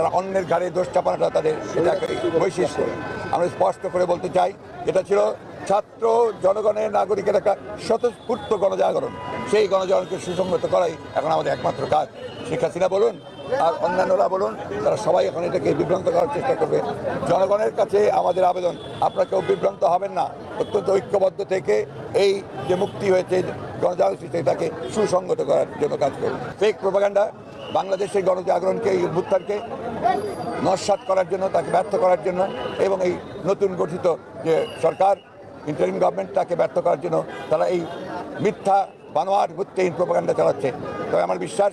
তারা অন্যের ঘাড়ে দোষ চাপানোটা তাদের এটা বৈশিষ্ট্য। আমরা স্পষ্ট করে বলতে চাই এটা ছিল ছাত্র জনগণের নাগরিকের একটা স্বতঃস্ফূর্ত গণজাগরণ। সেই গণজাগরণকে সুসংগত করাই এখন আমাদের একমাত্র কাজ। শেখ হাসিনা বলুন, আর অন্যান্যরা বলুন, তারা সবাই এখন এটাকে বিভ্রান্ত করার চেষ্টা করবে। জনগণের কাছে আমাদের আবেদন আপনারা কেউ বিভ্রান্ত হবেন না। অত্যন্ত ঐক্যবদ্ধ থেকে এই যে মুক্তি হয়েছে, গণজাগরণ সৃষ্টি তাকে সুসংগত করার জন্য কাজ করুন। ফেক প্রোপাগান্ডা বাংলাদেশের গণজাগরণকে, এই উত্থানকে নস্বাত করার জন্য তাকে ব্যর্থ করার জন্য এবং এই নতুন গঠিত যে সরকার ইন্টারিম গভর্নমেন্ট তাকে ব্যর্থ করার জন্য তারা এই মিথ্যা বানোয়ার ভিত্তিহীন প্রোপাগান্ডা চালাচ্ছে। তবে আমার বিশ্বাস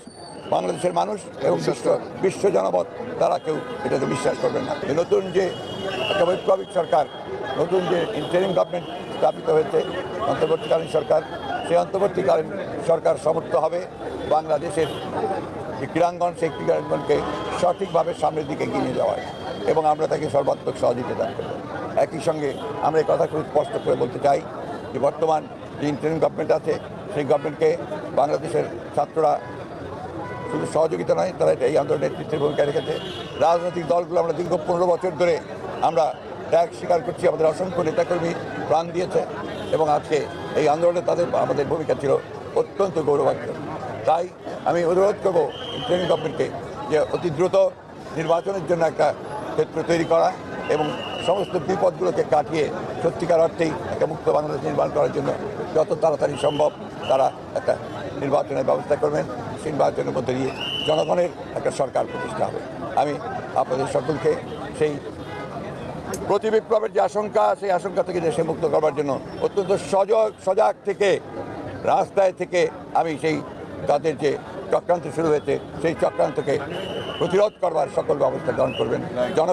বাংলাদেশের মানুষ এবং বিশ্ব বিশ্ব জনপদ তারা কেউ এটাতে বিশ্বাস করবেন না। এই নতুন যে একটা বৈপ্লবিক সরকার নতুন যে ইন্টারিম গভর্নমেন্ট স্থাপিত হয়েছে অন্তর্বর্তীকালীন সরকার সেই অন্তর্বর্তীকালীন সরকার সমর্থ হবে বাংলাদেশের যে ক্রীড়াঙ্গন, সেই ক্রীড়াঙ্গনকে সঠিকভাবে সামনের দিকে এগিয়ে নিয়ে যাওয়ায় এবং আমরা তাকে সর্বাত্মক সহযোগিতা করব। একই সঙ্গে আমরা এই কথা খুব স্পষ্ট করে বলতে চাই যে বর্তমান যে ইন্টারিম গভর্নমেন্ট আছে, সেই গভর্নমেন্টকে বাংলাদেশের ছাত্ররা শুধু সহযোগিতা নয়, তারা এই আন্দোলনের নেতৃত্বের ভূমিকা রেখেছে। রাজনৈতিক দলগুলো আমরা দীর্ঘ পনেরো বছর ধরে আমরা ত্যাগ স্বীকার করছি, আমাদের অসংখ্য নেতাকর্মী প্রাণ দিয়েছে এবং আজকে এই আন্দোলনে তাদের আমাদের ভূমিকা ছিল অত্যন্ত গৌরবান্বিত। তাই আমি অনুরোধ করব ইন্টারিম গভর্নমেন্টকে যে অতি দ্রুত নির্বাচনের জন্য একটা ক্ষেত্র তৈরি করা এবং সমস্ত বিপদগুলোকে কাটিয়ে সত্যিকার অর্থেই একটা মুক্ত বাংলাদেশ নির্মাণ করার জন্য যত তাড়াতাড়ি সম্ভব তারা একটা নির্বাচনের ব্যবস্থা করবেন। সেই নির্বাচনের মধ্যে দিয়ে জনগণের একটা সরকার প্রতিষ্ঠা হবে। আমি আপনাদের সকলকে সেই প্রতি বিপ্লবের যে আশঙ্কা, সেই আশঙ্কা থেকে দেশে মুক্ত করবার জন্য অত্যন্ত সজাগ সজাগ থেকে, রাস্তায় থেকে আমি সেই তাদের যে চক্রান্ত শুরু হয়েছে সেই চক্রান্তকে প্রতিরোধ করবার সকল ব্যবস্থা গ্রহণ করবেন। জন